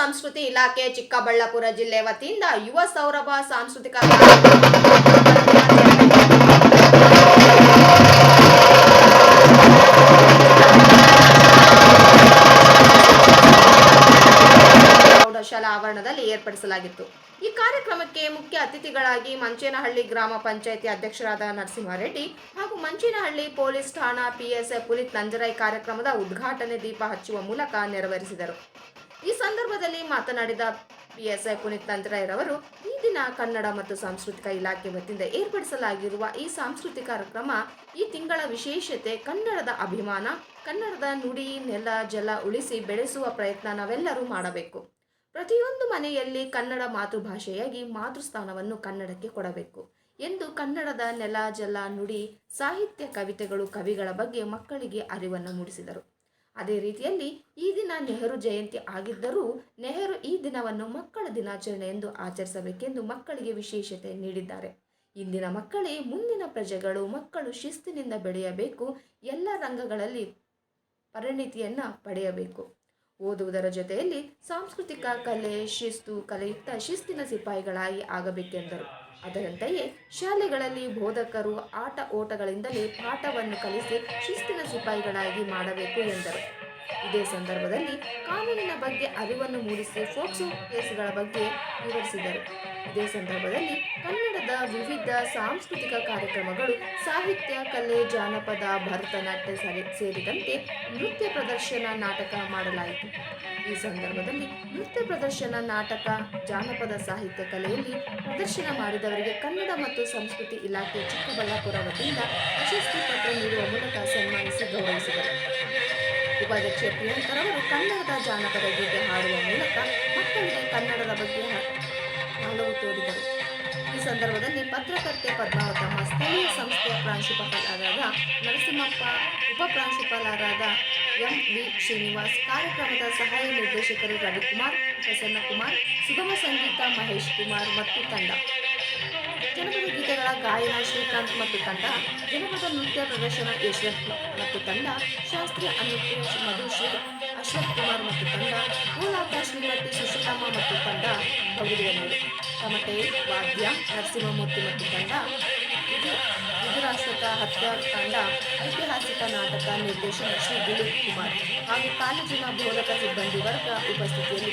ಸಂಸ್ಕೃತಿ ಇಲಾಖೆ ಚಿಕ್ಕಬಳ್ಳಾಪುರ ಜಿಲ್ಲೆ ವತಿಯಿಂದ ಯುವ ಸೌರಭ ಸಾಂಸ್ಕೃತಿಕ ಪ್ರೌಢಶಾಲಾ ಆವರಣದಲ್ಲಿ ಏರ್ಪಡಿಸಲಾಗಿತ್ತು. ಈ ಕಾರ್ಯಕ್ರಮಕ್ಕೆ ಮುಖ್ಯ ಅತಿಥಿಗಳಾಗಿ ಮಂಚೇನಹಳ್ಳಿ ಗ್ರಾಮ ಪಂಚಾಯಿತಿ ಅಧ್ಯಕ್ಷರಾದ ನರಸಿಂಹಾರೆಡ್ಡಿ ಹಾಗೂ ಮಂಚೇನಹಳ್ಳಿ ಪೊಲೀಸ್ ಠಾಣಾ ಪಿಎಸ್ಐ ಪುನೀತ್ ನಂಜರಾಯ್ ಕಾರ್ಯಕ್ರಮದ ಉದ್ಘಾಟನೆ ದೀಪ ಹಚ್ಚುವ ಮೂಲಕ ನೆರವೇರಿಸಿದರು. ಈ ಸಂದರ್ಭದಲ್ಲಿ ಮಾತನಾಡಿದ ಪಿಎಸ್ಐ ಪುನೀತ್ ನಂಜರಾಯ್ರವರು ಈ ದಿನ ಕನ್ನಡ ಮತ್ತು ಸಾಂಸ್ಕೃತಿಕ ಇಲಾಖೆ ವತಿಯಿಂದ ಏರ್ಪಡಿಸಲಾಗಿರುವ ಈ ಸಾಂಸ್ಕೃತಿಕ ಕಾರ್ಯಕ್ರಮ, ಈ ತಿಂಗಳ ವಿಶೇಷತೆ, ಕನ್ನಡದ ಅಭಿಮಾನ, ಕನ್ನಡದ ನುಡಿ, ನೆಲ, ಜಲ ಉಳಿಸಿ ಬೆಳೆಸುವ ಪ್ರಯತ್ನ ನಾವೆಲ್ಲರೂ ಮಾಡಬೇಕು. ಪ್ರತಿಯೊಂದು ಮನೆಯಲ್ಲಿ ಕನ್ನಡ ಮಾತೃಭಾಷೆಯಾಗಿ ಮಾತೃಸ್ಥಾನವನ್ನು ಕನ್ನಡಕ್ಕೆ ಕೊಡಬೇಕು ಎಂದು ಕನ್ನಡದ ನೆಲ, ಜಲ, ನುಡಿ, ಸಾಹಿತ್ಯ ಕವಿತೆಗಳು ಕವಿಗಳ ಬಗ್ಗೆ ಮಕ್ಕಳಿಗೆ ಅರಿವನ್ನು ಮೂಡಿಸಿದರು. ಅದೇ ರೀತಿಯಲ್ಲಿ ಈ ದಿನ ನೆಹರು ಜಯಂತಿ ಆಗಿದ್ದರೂ ನೆಹರು ಈ ದಿನವನ್ನು ಮಕ್ಕಳ ದಿನಾಚರಣೆ ಎಂದು ಆಚರಿಸಬೇಕೆಂದು ಮಕ್ಕಳಿಗೆ ವಿಶೇಷತೆ ನೀಡಿದ್ದಾರೆ. ಇಂದಿನ ಮಕ್ಕಳೇ ಮುಂದಿನ ಪ್ರಜೆಗಳು ಮಕ್ಕಳು ಶಿಸ್ತಿನಿಂದ ಬೆಳೆಯಬೇಕು, ಎಲ್ಲ ರಂಗಗಳಲ್ಲಿ ಪರಿಣಿತಿಯನ್ನು ಪಡೆಯಬೇಕು. ಓದುವುದರ ಜೊತೆಯಲ್ಲಿ ಸಾಂಸ್ಕೃತಿಕ ಕಲೆ, ಶಿಸ್ತು, ಕಲೆಯುಕ್ತ ಶಿಸ್ತಿನ ಸಿಪಾಯಿಗಳಾಗಿ ಆಗಬೇಕೆಂದರು. ಅದರಂತೆಯೇ ಶಾಲೆಗಳಲ್ಲಿ ಬೋಧಕರು ಆಟ ಓಟಗಳಿಂದಲೇ ಪಾಠವನ್ನು ಕಲಿಸಿ ಶಿಸ್ತಿನ ಸಿಪಾಯಿಗಳಾಗಿ ಮಾಡಬೇಕು ಎಂದರು. ಇದೇ ಸಂದರ್ಭದಲ್ಲಿ ಕಾನೂನಿನ ಬಗ್ಗೆ ಅರಿವನ್ನು ಮೂಡಿಸಿ ಫೋಕ್ಸೋ ಕೇಸುಗಳ ಬಗ್ಗೆ ವಿವರಿಸಿದರು. ಇದೇ ಸಂದರ್ಭದಲ್ಲಿ ಕನ್ನಡದ ವಿವಿಧ ಸಾಂಸ್ಕೃತಿಕ ಕಾರ್ಯಕ್ರಮಗಳು, ಸಾಹಿತ್ಯ, ಕಲೆ, ಜಾನಪದ, ಭರತನಾಟ್ಯ ಸರಿ- ಸೇರಿದಂತೆ ನೃತ್ಯ ಪ್ರದರ್ಶನ ನಾಟಕ ಮಾಡಲಾಯಿತು. ಈ ಸಂದರ್ಭದಲ್ಲಿ ನೃತ್ಯ ಪ್ರದರ್ಶನ ನಾಟಕ, ಜಾನಪದ ಸಾಹಿತ್ಯ ಕಲೆಯಲ್ಲಿ ಪ್ರದರ್ಶನ ಮಾಡಿದವರಿಗೆ ಕನ್ನಡ ಮತ್ತು ಸಂಸ್ಕೃತಿ ಇಲಾಖೆ ಚಿಕ್ಕಬಳ್ಳಾಪುರ ವತಿಯಿಂದ ಪ್ರಶಸ್ತಿ ಪತ್ರ ನೀಡುವ ಮೂಲಕ ಸನ್ಮಾನಿಸಿ ಗೌರವಿಸಿದರು. ಉಪಾಧ್ಯಕ್ಷ ಪ್ರಿಯಾಂಕರವರು ಕನ್ನಡದ ಜಾನಪದ ಗೀತೆ ಹಾಡುವ ಮೂಲಕ ಮಕ್ಕಳಿಗೆ ಕನ್ನಡದ ಬಗ್ಗೆ ಹ- ಒಲವು ತೋರಿದರು. ಈ ಸಂದರ್ಭದಲ್ಲಿ ಪತ್ರಕರ್ತೆ ಪದ್ಮಾವತಮ್ಮ ಸ್ಥಳೀಯ ಸಂಸ್ಥೆಯ ಪ್ರಾಂಶುಪಾಲರಾದ ನರಸಿಂಹಪ್ಪ, ಉಪ ಪ್ರಾಂಶುಪಾಲರಾದ ಎಂ ವಿ ಶ್ರೀನಿವಾಸ್, ಕಾರ್ಯಕ್ರಮದ ಸಹಾಯ ನಿರ್ದೇಶಕರು ರವಿಕುಮಾರ್, ಪ್ರಸನ್ನಕುಮಾರ್, ಸುಗಮ ಸಂಗೀತ ಮಹೇಶ್ ಕುಮಾರ್ ಮತ್ತು ತಂಡ. ಜನಪದ ಗೀತೆಗಳ ಗಾಯನ, ಶ್ರೀಕಾಂತ್ ಮತ್ತು ತಂಡ ಜನಪದ ನೃತ್ಯ ಪ್ರದರ್ಶನ ಯಶವಂತ್ ಮತ್ತು ತಂಡ ಶಾಸ್ತ್ರೀಯ ನೃತ್ಯ ಮಧುಶ್ರೀ ಅಶ್ವಥ್ ಕುಮಾರ್ ಮತ್ತು ತಂಡ ಕೋಲಾಟ ಶ್ರೀಮತಿ ಸುಶೀಲಮ್ಮ ಮತ್ತು ತಂಡ ಭಾಗವಹಿಸಿದರು ತಮಟೆ, ವಾದ್ಯ, ನರಸಿಂಹಮೂರ್ತಿ ಮತ್ತು ತಂಡ ವಿಧುರಾಶ್ವತ ಹತ್ಯಾ ತಂಡ ಐತಿಹಾಸಿಕ ನಾಟಕ ನಿರ್ದೇಶನ ಶ್ರೀ ದಿಲೀಪ್ ಕುಮಾರ್ ಹಾಗೂ ಕಾಲೇಜಿನ ಬೋಧಕ ಸಿಬ್ಬಂದಿ ವರ್ಗ ಉಪಸ್ಥಿತಿಯಲ್ಲಿ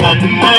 தன்ன